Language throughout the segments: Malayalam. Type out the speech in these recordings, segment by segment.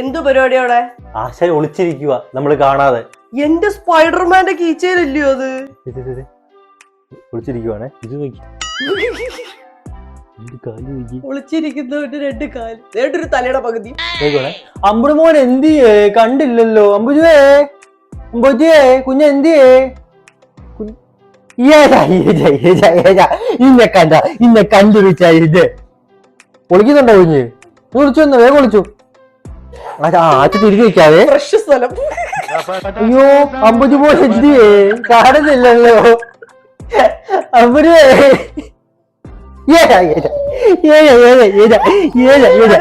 എന്തു പരിപാടിയോടെ ആശ ഒളിച്ചിരിക്കുക നമ്മൾ കാണാതെ. എന്റെ സ്പൈഡർമാന്റെ കീച്ചയിലല്ലയോ അത്. ഒളിച്ചിരിക്കുവാണേ ഇത് നോക്കി. രണ്ട് കാൽ നോക്കി. ഒളിച്ചിരിക്കുന്നവന്റെ രണ്ട് കാൽ. ഒരു തലയുടെ പകുതി. നോക്കുവാണേ. അമ്പുడు മോൻ എന്തിയേ കണ്ടില്ലല്ലോ. അമ്പുജുവേ അമ്പുജിയേ കുഞ്ഞ എന്തിയേ കുഞ്ഞ്- ഏതാ, ഏതാ, ഏതാ, ഏതാ? ഇന്നെ കണ്ട ഇന്നെ കണ്ടുപിടിച്ച ഇത് ഒളിക്കുന്നുണ്ടോ കുഞ്ഞ്? ഒളിച്ചു വന്നോ വേഗം വിളിച്ചു ആച്ച തിരിച്ചു വെക്കാതെ ഫ്രഷ് സ്ഥലം. അയ്യോ അമ്പുജി എന്തിയേ കാണുന്നില്ലല്ലോ?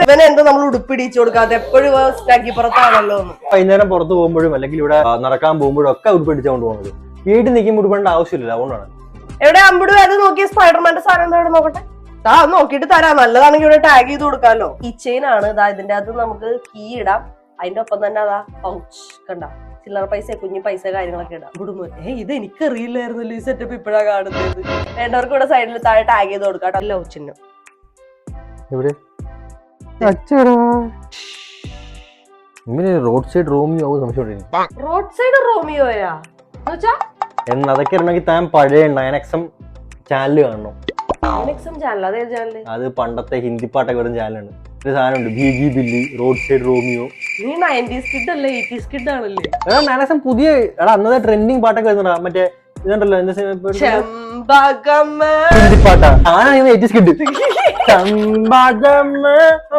ഇവനെ എന്താ നമ്മൾ ഉടുപ്പിടിച്ചു കൊടുക്കാതെ എപ്പോഴും പുറത്താണല്ലോ വൈകുന്നേരം പുറത്ത് പോകുമ്പോഴും അല്ലെങ്കിൽ ഇവിടെ നടക്കാൻ പോകുമ്പോഴും ഒക്കെ ഉടുപ്പിടിച്ചുകൊണ്ട് പോകുന്നത് വീട്ടിൽ നിൽക്കുമ്പോൾ ഉടുപ്പേണ്ട ആവശ്യമില്ല അതുകൊണ്ടാണ്. എവിടെ അമ്പുടു അത് നോക്കിയ സ്പൈഡർമാന്റെ സാധനം എന്താ നോക്കട്ടെ? ആ നോക്കിട്ട് നോക്കിയിട്ട് തരാം. നല്ലതാണെങ്കിൽ ഇവിടെ ടാഗ് ചെയ്ത് കൊടുക്കാലോ. കീ ചെയിൻ ആണ് ഇതാ ഇതിന്റെ അകത്ത് നമുക്ക് കീ ഇടാം. അതിന്റെ ഒപ്പം തന്നെ അതാ പൗച്ച് കണ്ട. ചില്ലറ പൈസ കുഞ്ഞു പൈസ കാര്യങ്ങളൊക്കെ ഇടാം. കുടുംബം ഏ ഇത് എനിക്ക് അറിയില്ലായിരുന്നല്ലോ ഈ സെറ്റപ്പ് ഇപ്പഴാ കാണുന്നത്. വേണ്ടവർക്ക് ഇവിടെ സൈഡിൽ താഴെ ടാഗ് ചെയ്ത് കൊടുക്കാം ലവ് ചിഹ്നം ഇങ്ങനെ road side Romeo road side റോമിയോയാ? എന്നുവെച്ചാ എന്ന് അതൊക്കെ ഇടണമെങ്കിൽ താൻ പഴയ നയൻ എക്സം ചാനൽ കാണണം. അതേ പണ്ടത്തെ ഹിന്ദി പാട്ടൊക്കെ വരുന്ന ചാനലാണ് ഒരു സാധനമുണ്ട് B G Billy road side Romeo നീ നയന്റീസ് കിഡ് അല്ലേ എയ്റ്റീസ് കിഡ് ആണല്ലേ? എടാ നയൻ പുതിയ എടാ അന്നത്തെ ട്രെൻഡിങ് പാട്ടൊക്കെ വരുന്നടാ മറ്റേ ഇതുണ്ടല്ലോ എന്താ ഹിന്ദി പാട്ടാ. ആനാണ് എയ്റ്റീസ് കിഡ്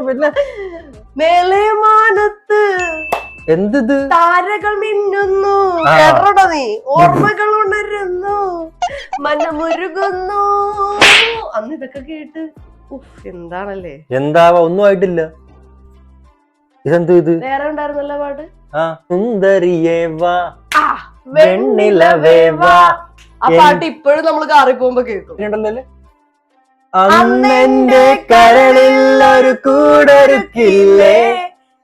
പിന്നെ? മേലെ മാനത്ത് എന്തിത്? താരകൾ മിന്നുന്നു. നീ? ഓർമ്മകൾ ഉണരുന്നു. മനമുരുകുന്നു അന്ന് ഇതൊക്കെ കേട്ട് എന്താണല്ലേ? എന്താവാ ഒന്നും ആയിട്ടില്ല. ഇതെന്ത് ഇത്? വേറെ ഉണ്ടായിരുന്നല്ലോ പാട്ട്? ആ. പാട്ട് ഇപ്പോഴും നമ്മൾ കാറി പോകുമ്പോ കേൾക്കും അന്നെന്റെ കരളിൽ ഒരു കൂടൊരുക്കില്ലേ?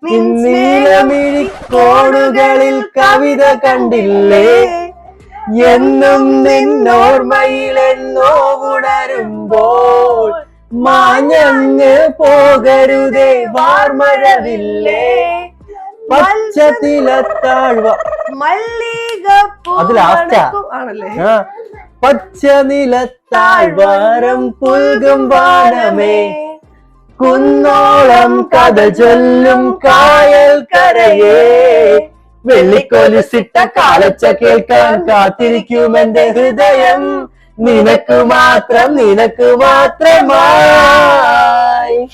നിന്നീലമിഴിക്കോണുകളിൽ കവിത കണ്ടില്ലേ? എന്നും നിന്നോർമ്മയിൽ എന്നോ ഉണരുമ്പോൾ മാഞ്ഞങ്ങ് പോകരുതേ വാർമഴവില്ലേ? പച്ചത്തിലത്താഴ്വ മല്ലിക അത് last ആണല്ലേ? പച്ച നിലത്താഴ്വാരം പുൽകും വാനമേ. കുന്നോളം കഥ ചൊല്ലും കായൽ കരയേ വെള്ളിക്കൊലുസിട്ട കാലച്ച കേൾക്കാൻ കാത്തിരിക്കും എന്റെ ഹൃദയം. നിനക്ക് മാത്രം നിനക്ക് മാത്രമായി.